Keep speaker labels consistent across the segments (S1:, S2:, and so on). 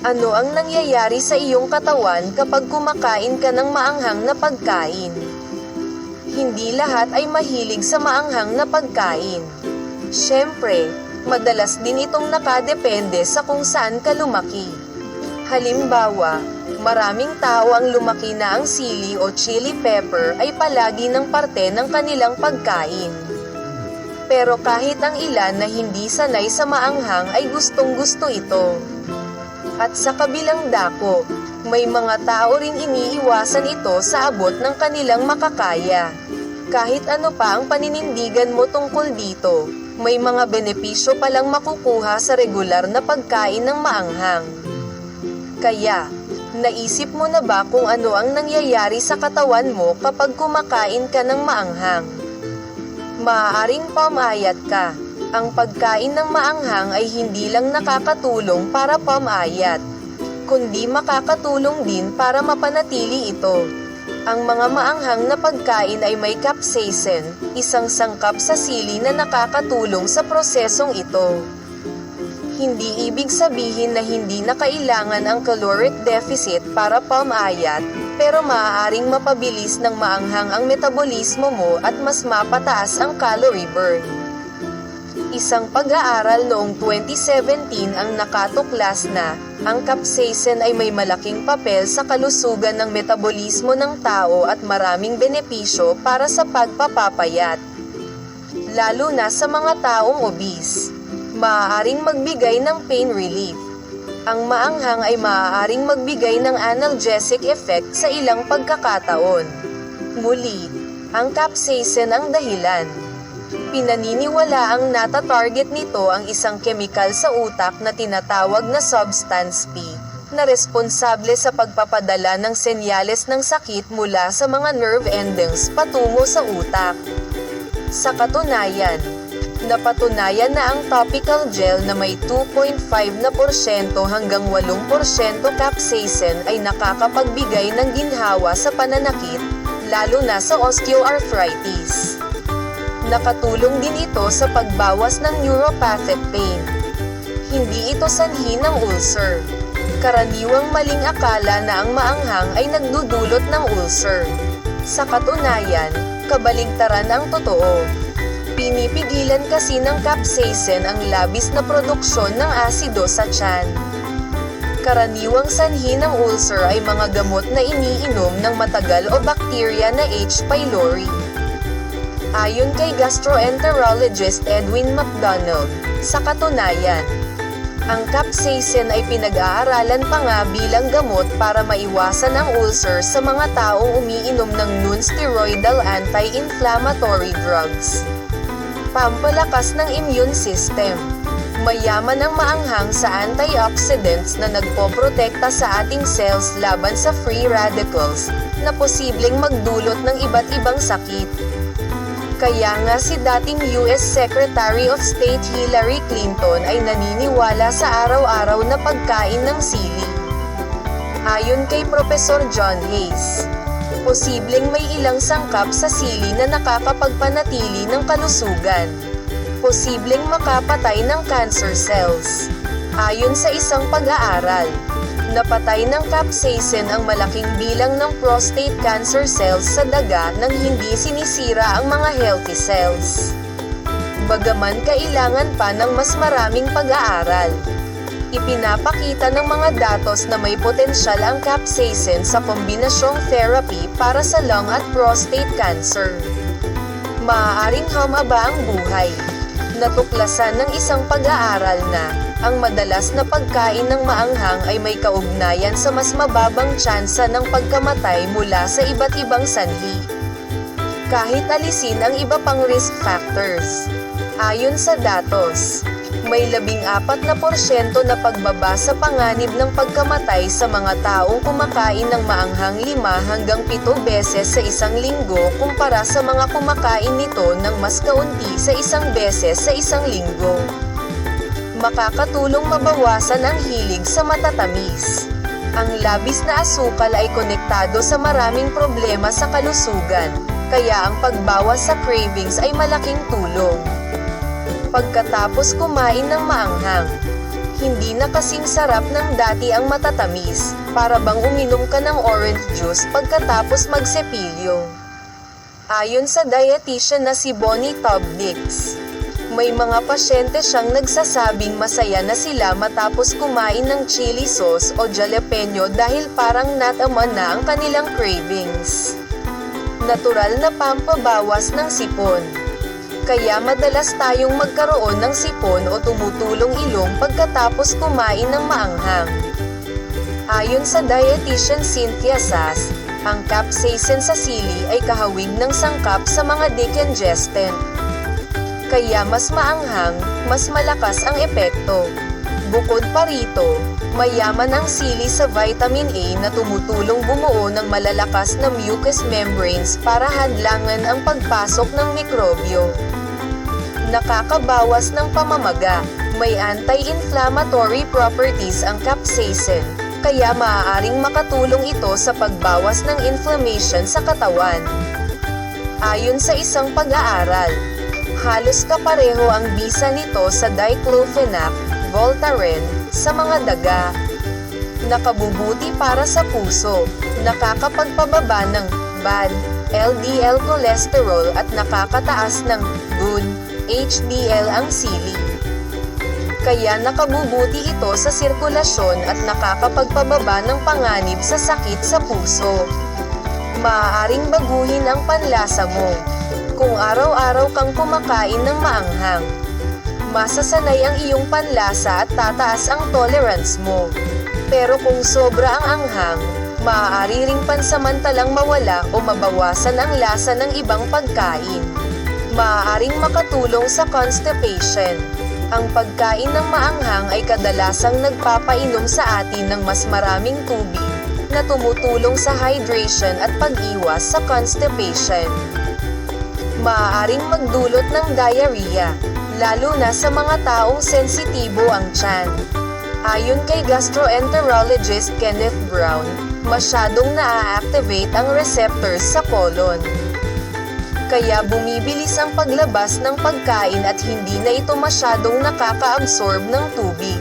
S1: Ano ang nangyayari sa iyong katawan kapag kumakain ka ng maanghang na pagkain? Hindi lahat ay mahilig sa maanghang na pagkain. Siyempre, madalas din itong nakadepende sa kung saan ka lumaki. Halimbawa, maraming tao ang lumaki na ang sili o chili pepper ay palagi ng parte ng kanilang pagkain. Pero kahit ang ilan na hindi sanay sa maanghang ay gustong gusto ito. At sa kabilang dako, may mga tao ring iniiwasan ito sa abot ng kanilang makakaya. Kahit ano pa ang paninindigan mo tungkol dito, may mga benepisyo palang makukuha sa regular na pagkain ng maanghang. Kaya, naisip mo na ba kung ano ang nangyayari sa katawan mo kapag kumakain ka ng maanghang? Maaaring pamayat ka. Ang pagkain ng maanghang ay hindi lang nakakatulong para pamayat, kundi makakatulong din para mapanatili ito. Ang mga maanghang na pagkain ay may capsaicin, isang sangkap sa sili na nakakatulong sa prosesong ito. Hindi ibig sabihin na hindi na kailangan ang caloric deficit para pamayat, pero maaaring mapabilis ng maanghang ang metabolismo mo at mas mapataas ang calorie burn. Isang pag-aaral noong 2017 ang nakatuklas na ang capsaicin ay may malaking papel sa kalusugan ng metabolismo ng tao at maraming benepisyo para sa pagpapapayat. Lalo na sa mga taong obese. Maaaring magbigay ng pain relief. Ang maanghang ay maaaring magbigay ng analgesic effect sa ilang pagkakataon. Muli, ang capsaicin ang dahilan. Pinaniniwala ang nata-target nito ang isang kemikal sa utak na tinatawag na substance P, na responsable sa pagpapadala ng senyales ng sakit mula sa mga nerve endings patungo sa utak. Sa katunayan, napatunayan na ang topical gel na may 2.5 na porsyento hanggang 8% capsaicin ay nakakapagbigay ng ginhawa sa pananakit, lalo na sa osteoarthritis. Nakatulong din ito sa pagbawas ng neuropathic pain. Hindi ito sanhi ng ulcer. Karaniwang maling akala na ang maanghang ay nagdudulot ng ulcer. Sa katunayan, kabaligtaran ang totoo. Pinipigilan kasi ng capsaicin ang labis na produksyon ng asido sa tiyan. Karaniwang sanhi ng ulcer ay mga gamot na iniinom ng matagal o bakterya na H. pylori. Ayon kay gastroenterologist Edwin McDonald, sa katunayan, ang capsaicin ay pinag-aaralan pa nga bilang gamot para maiwasan ang ulcer sa mga taong umiinom ng non-steroidal anti-inflammatory drugs. Pampalakas ng immune system. Mayaman ang maanghang sa antioxidants na nagpoprotekta sa ating cells laban sa free radicals na posibleng magdulot ng iba't ibang sakit. Kaya nga si dating US Secretary of State Hillary Clinton ay naniniwala sa araw-araw na pagkain ng sili. Ayon kay Professor John Hayes, posibleng may ilang sangkap sa sili na nakakapagpanatili ng kalusugan. Posibleng makapatay ng cancer cells. Ayon sa isang pag-aaral, napatay ng capsaicin ang malaking bilang ng prostate cancer cells sa daga nang hindi sinisira ang mga healthy cells. Bagaman kailangan pa ng mas maraming pag-aaral. Ipinapakita ng mga datos na may potensyal ang capsaicin sa kombinasyong therapy para sa lung at prostate cancer. Maaaring humaba ang buhay. Natuklasan ng isang pag-aaral na ang madalas na pagkain ng maanghang ay may kaugnayan sa mas mababang tsansa ng pagkamatay mula sa iba't ibang sanhi. Kahit alisin ang iba pang risk factors. Ayon sa datos, may labing apat na porsyento na pagbaba sa panganib ng pagkamatay sa mga taong kumakain ng maanghang lima hanggang pito beses sa isang linggo kumpara sa mga kumakain nito ng mas kaunti sa isang beses sa isang linggo makakatulong mabawasan ang hilig sa matatamis. Ang labis na asukal ay konektado sa maraming problema sa kalusugan, kaya ang pagbawas sa cravings ay malaking tulong. Pagkatapos kumain ng maanghang, Hindi na kasing sarap ng dati ang matatamis, para bang uminom ka ng orange juice pagkatapos magsepilyo. Ayon sa dietitian na si Bonnie Tobdix, may mga pasyente siyang nagsasabing masaya na sila matapos kumain ng chili sauce o jalapeno dahil parang natama na ang kanilang cravings. Natural na pampabawas ng sipon. Kaya madalas tayong magkaroon ng sipon o tumutulong ilong pagkatapos kumain ng maanghang. Ayon sa dietitian Cynthia Sass, ang capsaicin sa sili ay kahawig ng sangkap sa mga decongestant. Kaya mas maanghang, mas malakas ang epekto. Bukod pa rito, mayaman ang sili sa vitamin A na tumutulong bumuo ng malalakas na mucous membranes para hadlangan ang pagpasok ng mikrobyo. Nakakabawas ng pamamaga, may anti-inflammatory properties ang capsaicin, kaya maaaring makatulong ito sa pagbawas ng inflammation sa katawan. Ayon sa isang pag-aaral, halos kapareho ang bisa nito sa diclofenac, Voltaren, sa mga daga. Nakabubuti para sa puso, nakakapagpababa ng bad LDL cholesterol at nakakataas ng good HDL ang sili. Kaya nakabubuti ito sa sirkulasyon at nakakapagpababa ng panganib sa sakit sa puso. Maaaring baguhin ang panlasa mo. Kung araw-araw kang kumakain ng maanghang, masasanay ang iyong panlasa at tataas ang tolerance mo. Pero kung sobra ang anghang, maaari ring pansamantalang mawala o mabawasan ang lasa ng ibang pagkain. Maaaring makatulong sa constipation. Ang pagkain ng maanghang ay kadalasang nagpapainom sa atin ng mas maraming tubig na tumutulong sa hydration at pag-iwas sa constipation. Maaaring magdulot ng diarrhea, lalo na sa mga taong sensitibo ang tiyan. Ayon kay gastroenterologist Kenneth Brown, masyadong naa-activate ang receptors sa colon. Kaya bumibilis ang paglabas ng pagkain at hindi na ito masyadong nakaka-absorb ng tubig.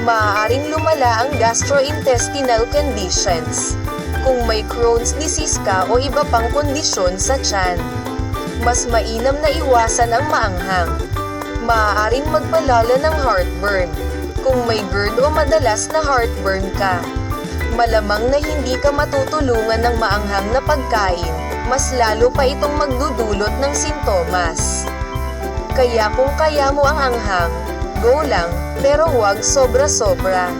S1: Maaaring lumala ang gastrointestinal conditions. Kung may Crohn's disease ka o iba pang kondisyon sa tiyan, mas mainam na iwasan ang maanghang. Maaaring magpalala ng heartburn. Kung may GERD o madalas na heartburn ka, malamang na hindi ka matutulungan ng maanghang na pagkain, mas lalo pa itong magdudulot ng sintomas. Kaya kung kaya mo ang anghang, go lang, pero huwag sobra-sobra.